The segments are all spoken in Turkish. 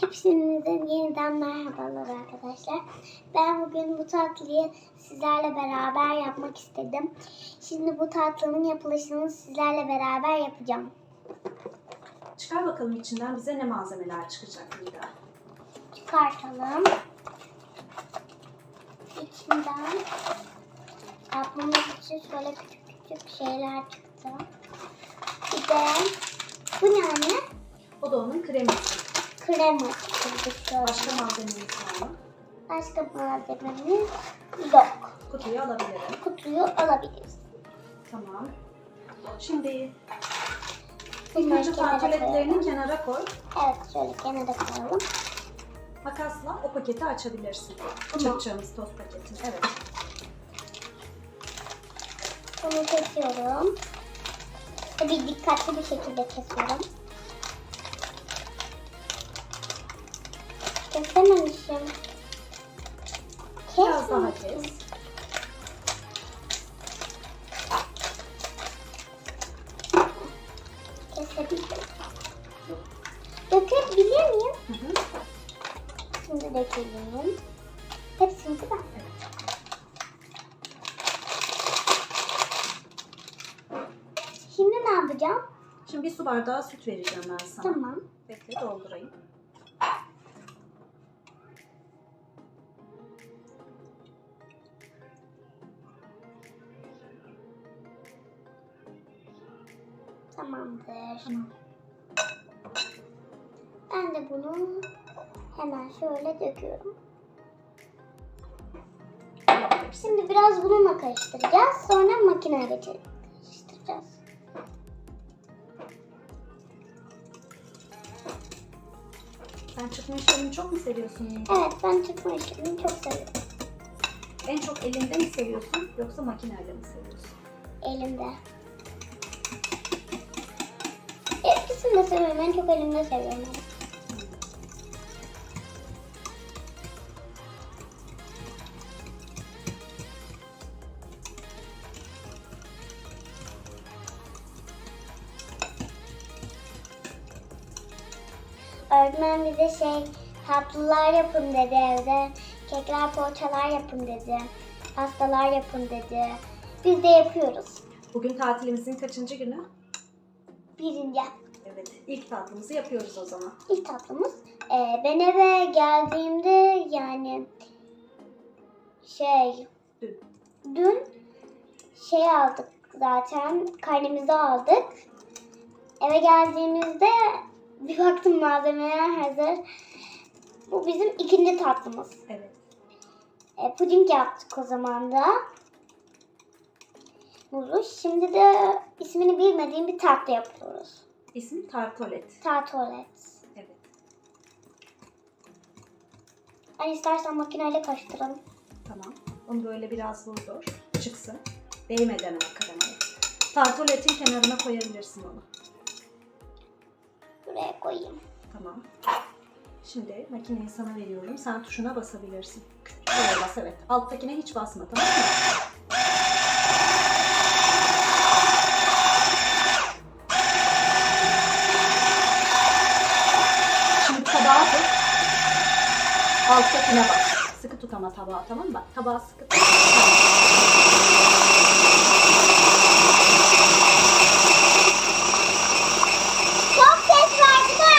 Hepinizden yeniden merhabalar arkadaşlar. Ben bugün bu tatlıyı sizlerle beraber yapmak istedim. Şimdi bu tatlının yapılışını sizlerle beraber yapacağım. Çıkar bakalım içinden bize ne malzemeler çıkacak Nida. Çıkartalım. İçinden yapmamız için şöyle küçük küçük şeyler çıktı. Bir de bu ne anne? O da onun kreması. Şöyle. Başka malzememiz var mı? Başka malzememiz yok. Kutuyu alabilirim. Kutuyu alabiliriz. Tamam. Şimdi Bunları önce kenara koy. Evet şöyle kenara koyalım. Makasla o paketi açabilirsin. Tamam. Çırpacağımız toz paketini. Evet. Bunu kesiyorum. Tabii dikkatli bir şekilde kesiyorum. Kesememişim. Biraz daha kes. Kesebildim. Dökebilir miyim? Hı hı. Şimdi dökelim. Hepsini değil mi? Evet. Şimdi ne yapacağım? Şimdi bir su bardağı süt vereceğim ben sana. Tamam. Bekle doldurayım. Tamamdır. Tamam. Ben de bunu hemen şöyle döküyorum. Şimdi biraz bununla karıştıracağız. Sonra makineye geçirip karıştıracağız. Sen çıkma işlemini çok mu seviyorsun? Evet ben çıkma işlemini çok seviyorum. En çok elinde mi seviyorsun yoksa makineyle mi seviyorsun? Elimde. İkisini de seviyorum. En çok elimde seviyorum. Öğretmen bize şey tatlılar yapın dedi evde. Kekler, poğaçalar yapın dedi. Pastalar yapın dedi. Biz de yapıyoruz. Bugün tatilimizin kaçıncı günü? Birinci. Evet, ilk tatlımızı yapıyoruz o zaman. İlk tatlımız. Ee, ben eve geldiğimde yani şey Dün. dün şey aldık zaten karnemizi aldık. Eve geldiğimizde bir baktım malzemeler hazır. Bu bizim ikinci tatlımız. Evet. E, puding yaptık o zaman da. Muzlu. Şimdi de ismini bilmediğim bir tatlı yapıyoruz. İsmi tartolet. Tartolet. Evet. Ben istersen makineyle karıştıralım. Tamam. Onu böyle biraz vurdur. Çıksın. Değmeden kremaya. Tartoletin kenarına koyabilirsin onu. Buraya koyayım. Tamam. Şimdi makineyi sana veriyorum. Sen tuşuna basabilirsin. Buraya bas evet. Alttakine hiç basma tamam mı? Şimdi tabağa tut. Alttakine bas. Sıkı tut ama tabağı tamam mı? Bak tabağı sıkı tut. Çok ses mi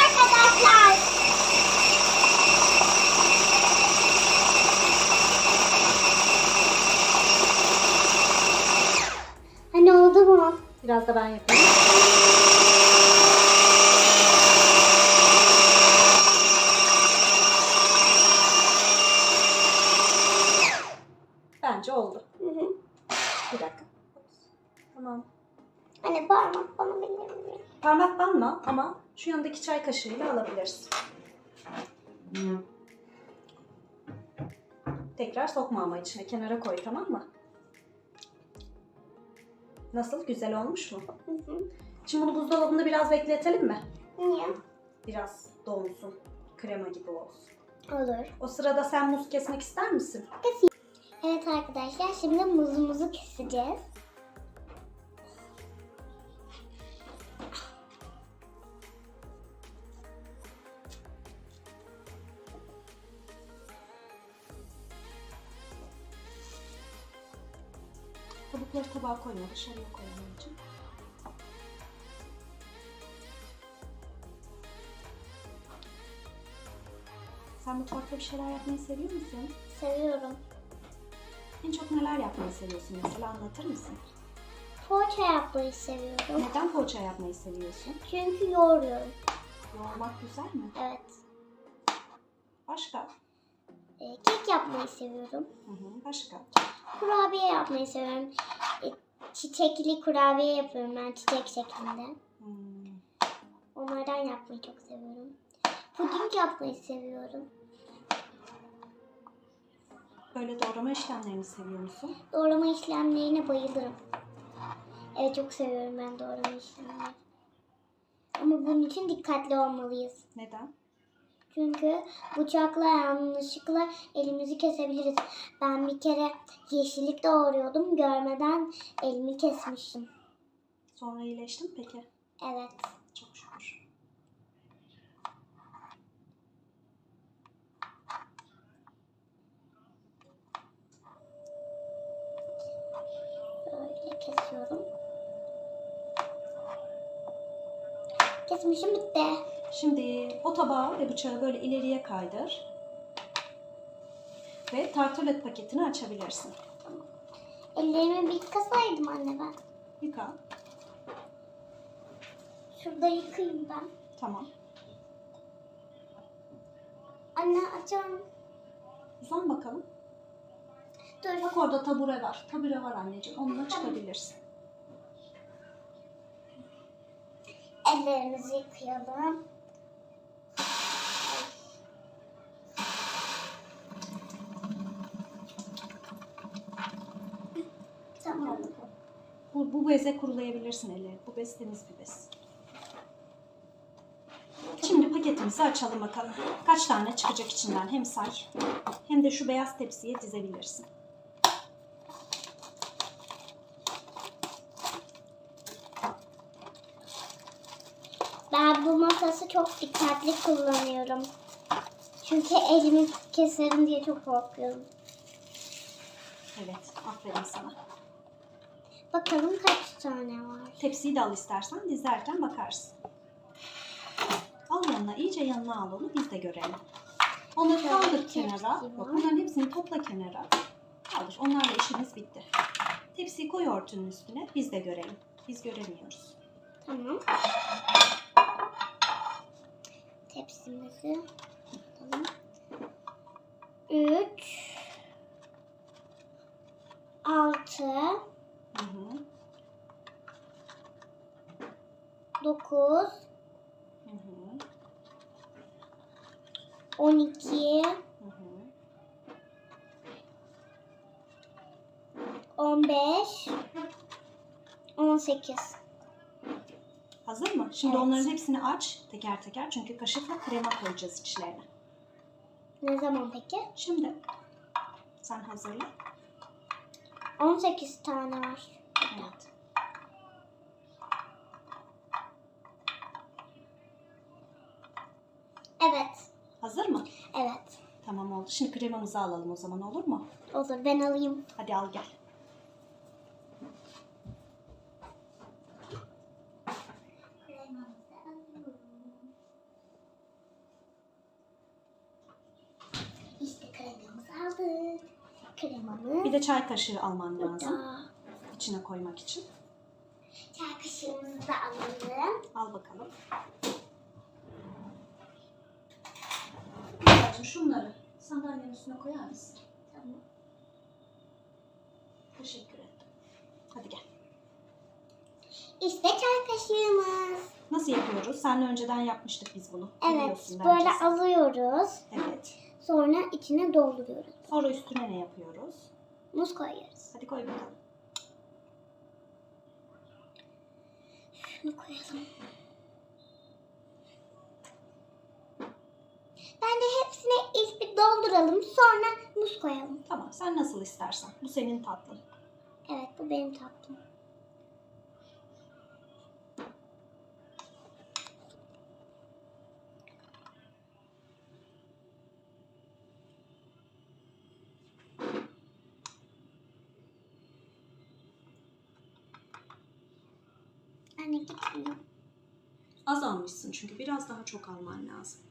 arkadaşlar? Hani oldu mu? Biraz da ben yapayım. Bence oldu. Hı hı. Bir dakika. Tamam. Hani parmak bana bilir miyim? Parmak banma ama şu yanındaki çay kaşığıyla alabilirsin. Tekrar sokma ama içine. Kenara koy tamam mı? Nasıl? Güzel olmuş mu? Hı hı. Şimdi bunu buzdolabında biraz bekletelim mi? Niye? Biraz donsun. Krema gibi olsun. Olur. O sırada sen muz kesmek ister misin? Evet arkadaşlar şimdi muzumuzu keseceğiz. Topları tabağa koyma, dışarıya koy anneciğim. Sen mutfakta bir şeyler yapmayı seviyor musun? Seviyorum. En çok neler yapmayı seviyorsun mesela anlatır mısın? Poğaça yapmayı seviyorum. Neden poğaça yapmayı seviyorsun? Çünkü yoğuruyorum. Yoğurmak güzel mi? Evet. Başka? Ee, kek yapmayı seviyorum. Hı hı, başka? Kurabiye yapmayı seviyorum. Ee, çiçekli kurabiye yapıyorum ben çiçek şeklinde. Hmm, Onlardan yapmayı çok seviyorum. Puding yapmayı seviyorum. Böyle doğrama işlemlerini seviyor musun? Doğrama işlemlerine bayılırım. Evet çok seviyorum ben doğrama işlemleri. Ama bunun için dikkatli olmalıyız. Neden? Çünkü bıçakla yanlışlıkla elimizi kesebiliriz. Ben bir kere yeşillik doğruyordum. Görmeden elimi kesmiştim. Sonra iyileştin peki? Evet. Çok şükür. Böyle kesiyorum. Kesmişim bitti. Şimdi o tabağı ve bıçağı böyle ileriye kaydır. Ve tartulet paketini açabilirsin. Ellerimi bir yıkasaydım anne ben. Yıka. Şurada yıkayayım ben. Tamam. Anne açalım. Uzan bakalım. Dur. Bak orada tabure var. Tabure var anneciğim. Onunla çıkabilirsin. Ellerimizi yıkayalım. Tamam. Bu, bu beze kurulayabilirsin elleri. Bu bez temiz bir bez. Şimdi paketimizi açalım bakalım. Kaç tane çıkacak içinden hem say hem de şu beyaz tepsiye dizebilirsin. Ben bu makası çok dikkatli kullanıyorum. Çünkü elimi keserim diye çok korkuyorum. Evet, aferin sana. Bakalım kaç tane var. Tepsiyi de al istersen dizerken bakarsın. Al yanına, iyice yanına al onu biz de görelim. Onları Şöyle kaldır kenara. Bak var. bunların hepsini topla kenara. Kaldır. Onlarla işimiz bitti. Tepsiyi koy örtünün üstüne. Biz de görelim. Biz göremiyoruz. Tamam. Tepsimizi alalım. Üç. Altı. 9 12 15 18 Hazır mı? Şimdi Evet. onların hepsini aç teker teker çünkü kaşıkla krema koyacağız içlerine. Ne zaman peki? Şimdi sen hazırla. 18 tane var. Evet. Oldu. Şimdi kremamızı alalım o zaman olur mu? Olur ben alayım. Hadi al gel. İşte kremamızı aldık. Kremamız Bir de çay kaşığı alman lazım. burada. içine koymak için. Çay kaşığımızı da alalım. Al bakalım. Şunları sandalyenin üstüne koyar mısın? Tamam. Teşekkür ederim. Hadi gel. İşte çay kaşığımız. Nasıl yapıyoruz? Seninle önceden yapmıştık biz bunu. Evet. Biliyorsun Böyle bence sen. alıyoruz. Evet. Sonra içine dolduruyoruz. Sonra üstüne ne yapıyoruz? Muz koyuyoruz. Hadi koy bakalım. Şunu koyalım. Bence hepsine ilk bir dolduralım. Sonra muz koyalım. Tamam sen nasıl istersen. Bu senin tatlın. Evet bu benim tatlım. gitmiyor. Az almışsın çünkü biraz daha çok alman lazım.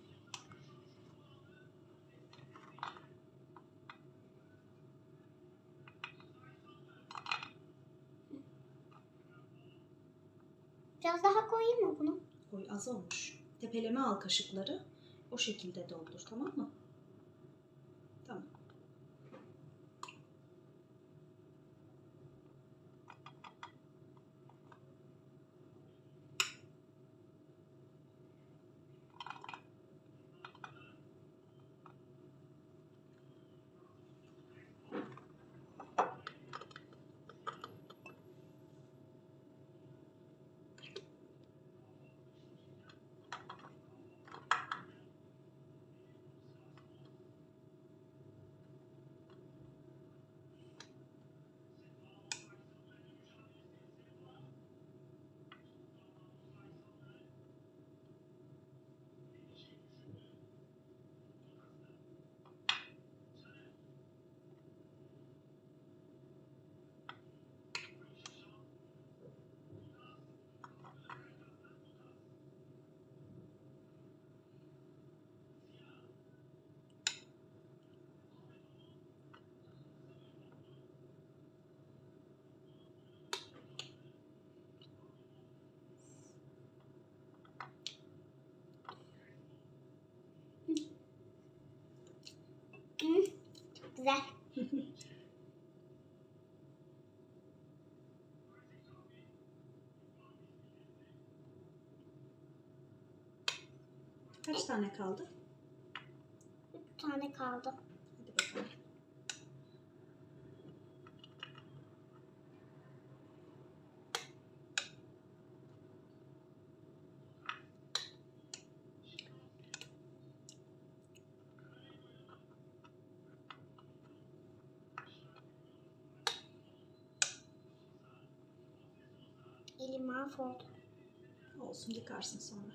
Biraz daha koyayım mı bunu? Koy az olmuş. Tepeleme al kaşıkları. O şekilde doldur tamam mı? Tamam. Hı, çok güzel. Kaç tane kaldı? Bir tane kaldı. Hadi bakalım. Elim mahvoldu. Olsun yıkarsın sonra.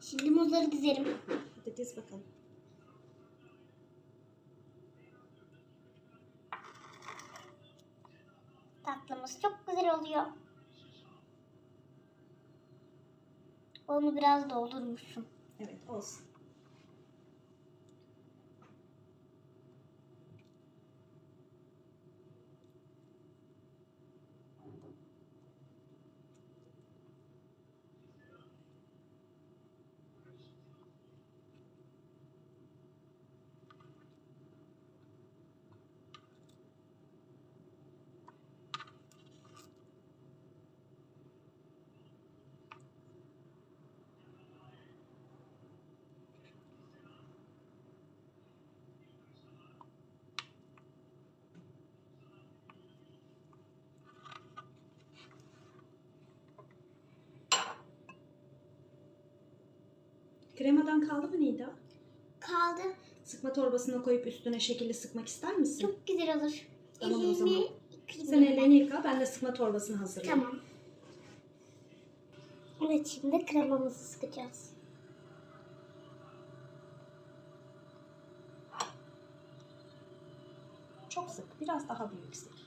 Şimdi muzları dizerim. Hadi diz bakalım. Tatlımız çok güzel oluyor. Onu biraz doldurmuşsun. Evet olsun. Kremadan kaldı mı Nida? Kaldı. Sıkma torbasına koyup üstüne şekilli sıkmak ister misin? Çok güzel olur. Tamam o Elimi zaman. yıkayayım Sen ellerini yıka, ben de sıkma torbasını hazırlayayım. Tamam. Evet şimdi kremamızı sıkacağız. Çok sık, biraz daha büyük sık.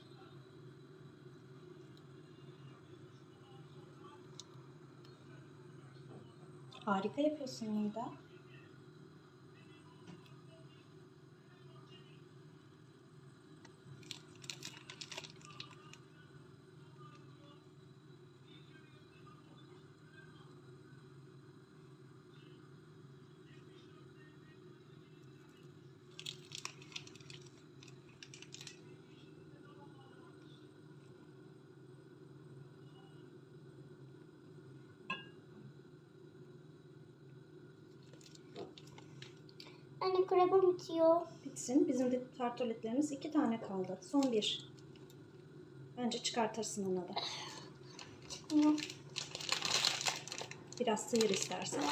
Harika yapıyorsun Nida. Anne kremam bitiyor. Bitsin. Bizim de tartoletlerimiz iki tane kaldı. Son bir. Bence çıkartırsın onu da. Biraz sıyır istersen.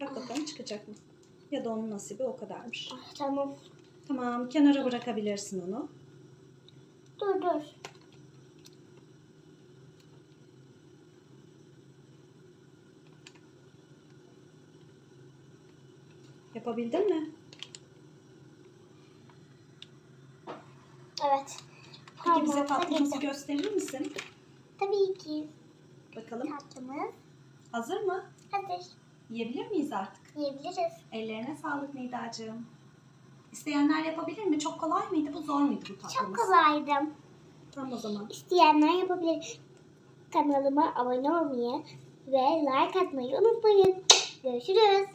Bak bakalım çıkacak mı? Ya da onun nasibi o kadarmış. Ah, Tamam. Tamam, kenara bırakabilirsin onu. Dur dur. Yapabildin mi? Evet. Peki bize tatlımızı gösterir misin? Tabii ki Bakalım. tatlımız Hazır mı? hazır. Yiyebilir miyiz artık? Yiyebiliriz. Ellerine sağlık Nidacığım. İsteyenler yapabilir mi? Çok kolay mıydı? Bu zor muydu bu Çok tatlımız? kolaydı. Tamam o zaman. İsteyenler yapabilir. Kanalıma abone olmayı ve like atmayı unutmayın. Görüşürüz.